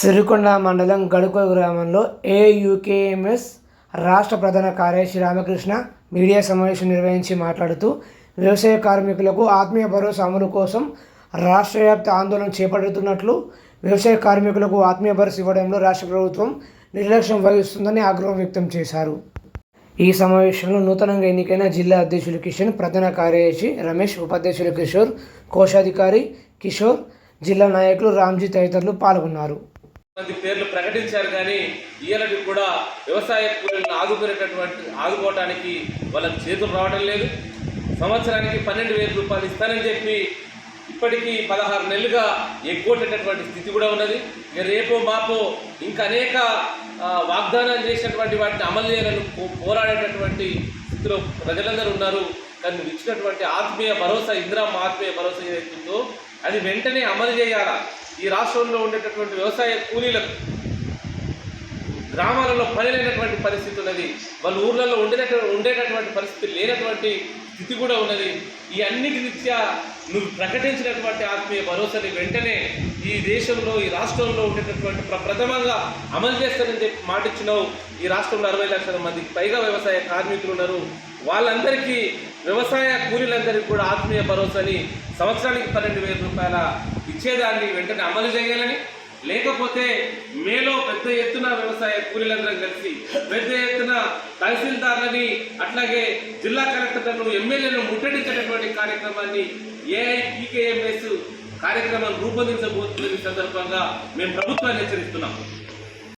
సిరికొండ మండలం గడుక గ్రామంలో ఏయుకేఎంఎస్ రాష్ట్ర ప్రధాన కార్యదర్శి రామకృష్ణ మీడియా సమావేశం నిర్వహించి మాట్లాడుతూ వ్యవసాయ కార్మికులకు ఆత్మీయ భరోసా అమలు కోసం రాష్ట్ర వ్యాప్త ఆందోళన చేపడుతున్నట్లు వ్యవసాయ కార్మికులకు ఆత్మీయ భరోసా ఇవ్వడంలో రాష్ట్ర ప్రభుత్వం నిర్లక్ష్యం వహిస్తుందని ఆగ్రహం వ్యక్తం చేశారు. ఈ సమావేశంలో నూతనంగా ఎన్నికైన జిల్లా అధ్యక్షులు కిషన్ ప్రధాన కార్యదర్శి రమేష్ ఉపాధ్యక్షులు కిషోర్ కోశాధికారి కిషోర్ జిల్లా నాయకులు రామ్జీ తదితరులు పాల్గొన్నారు. మంది పేర్లు ప్రకటించారు కానీ ఈయనటి కూడా వ్యవసాయ కూలీలను ఆదుకునేటటువంటి ఆదుకోవటానికి వాళ్ళకి చేతులు రావడం లేదు. సంవత్సరానికి పన్నెండు వేల రూపాయలు ఇస్తానని చెప్పి ఇప్పటికీ పదహారు నెలలుగా ఎగ్గొట్టేటటువంటి స్థితి కూడా ఉన్నది. ఇక రేపో మాపో ఇంకా అనేక వాగ్దానాలు చేసినటువంటి వాటిని అమలు చేయాలని పోరాడేటటువంటి స్థితిలో ప్రజలందరూ ఉన్నారు. కానీ నువ్వు ఇచ్చినటువంటి ఆత్మీయ భరోసా ఇందిరామ ఆత్మీయ భరోసా ఏదైతుందో అది వెంటనే అమలు చేయాలా? ఈ రాష్ట్రంలో ఉండేటటువంటి వ్యవసాయ కూలీలకు గ్రామాలలో పని లేనటువంటి పరిస్థితి ఉన్నది. వాళ్ళు ఊర్లలో ఉండేటటువంటి ఉండేటటువంటి పరిస్థితి లేనటువంటి స్థితి కూడా ఉన్నది. ఈ అన్నిటి రీత్యా నువ్వు ప్రకటించినటువంటి ఆత్మీయ భరోసాని వెంటనే ఈ దేశంలో ఈ రాష్ట్రంలో ఉండేటటువంటి ప్ర- ప్రథమంగా అమలు చేస్తానని చెప్పి మాటిచ్చినావు. ఈ రాష్ట్రంలో అరవై లక్షల మందికి పైగా వ్యవసాయ కార్మికులు ఉన్నారు. వాళ్ళందరికీ వ్యవసాయ కూలీలందరికీ కూడా ఆత్మీయ భరోసాని సంవత్సరానికి పన్నెండు వేల రూపాయల ఇచ్చేదాన్ని వెంటనే అమలు చేయాలని లేకపోతే మేలో పెద్ద ఎత్తున వ్యవసాయ కూలీలందరం కలిసి పెద్ద ఎత్తున తహసీల్దార్లని అట్లాగే జిల్లా కలెక్టర్లను ఎమ్మెల్యేలను ముట్టడించేటటువంటి కార్యక్రమాన్ని ఏఐపీకేఎంఎస్ కార్యక్రమం రూపొందించబోతున్న సందర్భంగా మేము ప్రభుత్వాన్ని హెచ్చరిస్తున్నాం.